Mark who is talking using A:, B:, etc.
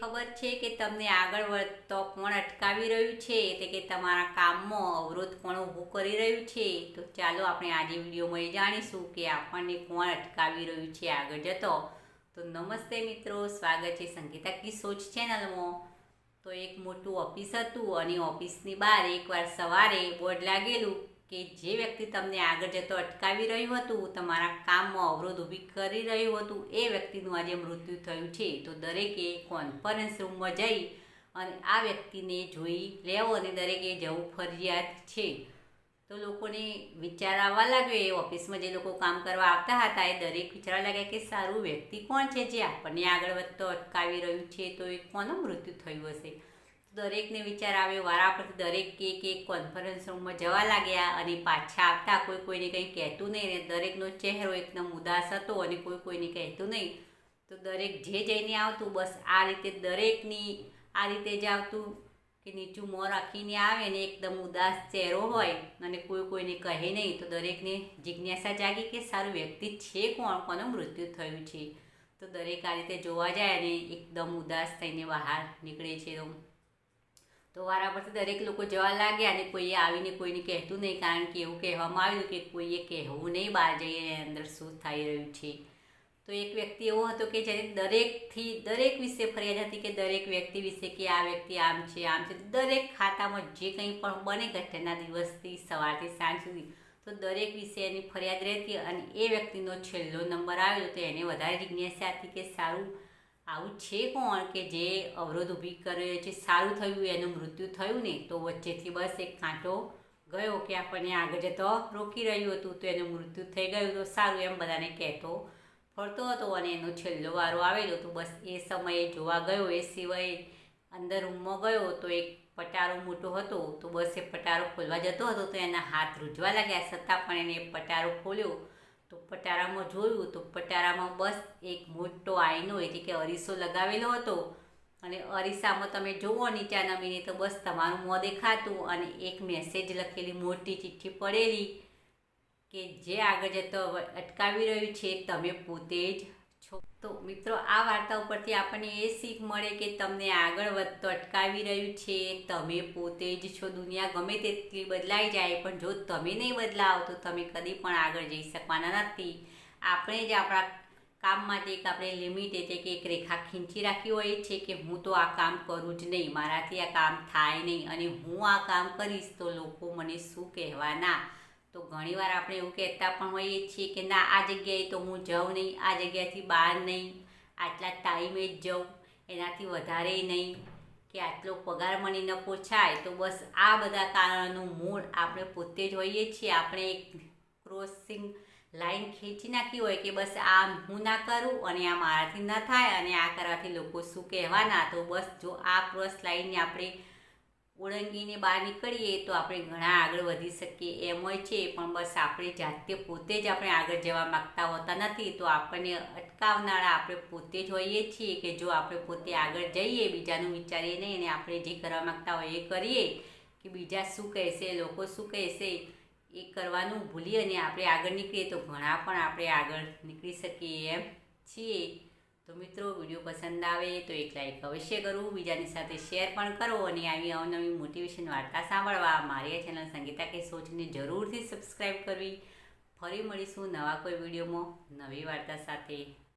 A: ખબર છે કે તમને આગળ વધતો કોણ અટકાવી રહ્યું છે? એટલે કે તમારા કામમાં અવરોધ કોણ ઊભું કરી રહ્યું છે? તો ચાલો આપણે આજે વિડીયોમાં એ જાણીશું કે આપણને કોણ અટકાવી રહ્યું છે આગળ જતો. તો નમસ્તે મિત્રો, સ્વાગત છે સંગીતા કી સોચ ચેનલમાં. તો એક મોટું ઓફિસ હતું અને ઓફિસની બહાર એકવાર સવારે બોર્ડ લાગેલું. કે જે વ્યક્તિ તમને આગળ જતો અટકાવી રહ્યું હતું, તમારા કામમાં અવરોધ ઊભી કરી રહ્યું હતું, એ વ્યક્તિનું આજે મૃત્યુ થયું છે. તો દરેકે કોન્ફરન્સ રૂમમાં જઈ અને આ વ્યક્તિને જોઈ લેવો અને દરેકે જવું ફરજિયાત છે. તો લોકોને વિચાર આવવા લાગ્યો, એ ઓફિસમાં જે લોકો કામ કરવા આવતા હતા, એ દરેક વિચારવા લાગ્યા કે સારું વ્યક્તિ કોણ છે? જે આપણને આગળ વધતો અટકાવી રહ્યું છે, તો એ કોનું મૃત્યુ થયું હશે? દરેકને વિચાર આવ્યો વારા પરથી દરેક એક એક કોન્ફરન્સ રૂમમાં જવા લાગ્યા અને પાછા આવતા કોઈ કોઈને કંઈ કહેતું નહીં અને દરેકનો ચહેરો એકદમ ઉદાસ હતો અને કોઈ કોઈને કહેતું નહીં. તો દરેક જે જઈને આવતું, બસ આ રીતે દરેકની, આ રીતે જ આવતું કે નીચું મોં રાખીને આવે ને એકદમ ઉદાસ ચહેરો હોય અને કોઈ કોઈને કહે નહીં, તો દરેકને જિજ્ઞાસા જાગી કે સારું વ્યક્તિ છે કોણ? કોનું મૃત્યુ થયું છે? તો દરેક આ રીતે જોવા જાય અને એકદમ ઉદાસ થઈને બહાર નીકળે છે તો તો વારા પરથી દરેક લોકો જવા લાગ્યા અને કોઈએ આવીને કોઈને કહેતું નહીં, કારણ કે એવું કહેવામાં આવ્યું કે કોઈએ કહેવું નહીં બહાર જઈએ અંદર શું થઈ રહ્યું છે. તો એક વ્યક્તિ એવો હતો કે જ્યારે દરેકથી, દરેક વિશે ફરિયાદ હતી કે દરેક વ્યક્તિ વિશે કે આ વ્યક્તિ આમ છે આમ છે દરેક ખાતામાં જે કંઈ પણ બને ઘટના દિવસથી સવારથી સાંજ સુધી, તો દરેક વિશે એની ફરિયાદ રહેતી અને એ વ્યક્તિનો છેલ્લો નંબર આવ્યો, તો એને વધારે જિજ્ઞાસા હતી કે સારું આવું છે કોણ કે જે અવરોધ ઊભી કરે છે? સારું થયું, એનું મૃત્યુ થયું ને તો વચ્ચેથી બસ એક કાંટો ગયો કે આપણને આગળ જતો રોકી રહ્યું હતું, તો એનું મૃત્યુ થઈ ગયું તો સારું એમ બધાને કહેતો ફરતો હતો અને એનો છેલ્લો વારો આવેલો તો બસ એ સમયે જોવા ગયો. એ સિવાય અંદર રૂમમાં ગયો તો એક પટારો મોટો હતો, તો બસ એ પટારો ખોલવા જતો હતો તો એના હાથ રૂજવા લાગ્યા. છતાં પણ એને પટારો ખોલ્યો તો પટારામાં જોયું તો પટારામાં બસ એક મોટો આઈનો એટલે કે અરીસો લગાવેલો હતો. અને અરીસામાં તમે જુઓ નીચા નમીને તો બસ તમારું મોં દેખાતું અને એક મેસેજ લખેલી, મોટી ચિઠ્ઠી પડેલી કે જે આગળ જતો અટકાવી રહ્યું છે, તમે પોતે જ છો? તો મિત્રો, આ વાર્તા ઉપરથી આપણને એ શીખ મળે કે તમને આગળ વધતો અટકાવી રહ્યું છે. તમે પોતે જ છો દુનિયા, ગમે તેટલી બદલાઈ જાય, પણ જો તમે નહીં બદલાવ, તો તમે કદી પણ આગળ જઈ શકવાના નથી. આપણે જ આપણા કામ માટે એક આપણે લિમિટ એટલે કે એક રેખા ખીંચી રાખી હોય છે કે હું તો આ કામ કરું જ નહીં, મારાથી આ કામ થાય નહીં અને હું આ કામ કરીશ તો લોકો મને શું કહેવાના? તો ઘણીવાર આપણે એવું કહેતા પણ હોઈએ છીએ કે ના, આ જગ્યાએ તો હું જાઉં નહીં, આ જગ્યાએથી બહાર નહીં, આટલા ટાઈમે જ જાઉં, એનાથી વધારે નહીં, કે આટલો પગાર મને ન પોછાય તો બસ આ બધા કારણોનું મૂળ આપણે પોતે જ હોઈએ છીએ. આપણે એક ક્રોસિંગ લાઈન ખેંચી નાખી હોય કે બસ આ હું ના કરું અને આ મારાથી ન થાય અને આ કરવાથી લોકો શું કહેવાના, તો બસ જો આ ક્રોસ લાઈનને આપણે ઓળંગીને બહાર નીકળીએ તો આપણે ઘણા આગળ વધી શકીએ. એમ હોય છે, પણ બસ આપણે જાતે પોતે જ આપણે આગળ જવા માગતા હોતા નથી. તો આપણને અટકાવનારા આપણે પોતે જ હોઈએ છીએ કે જો આપણે પોતે આગળ જઈએ, બીજાનું વિચારીએ નહીં અને આપણે જે કરવા માગતા હોય એ કરીએ, કે બીજા શું કહેશે, લોકો શું કહેશે, એ કરવાનું ભૂલી અને આપણે આગળ નીકળીએ તો ઘણા પણ આપણે આગળ નીકળી શકીએ એમ છીએ. તો મિત્રો, વીડિયો પસંદ આવે તો એક લાઈક અવશ્ય કરવું બીજાની સાથે શેર પણ કરો અને આવી અવનવી મોટિવેશન વાર્તા સાંભળવા મારી આ ચેનલ સંગીતા કે સોચને જરૂરથી સબસ્ક્રાઈબ કરવી. ફરી મળીશું નવા કોઈ વિડીયોમાં નવી વાર્તા સાથે.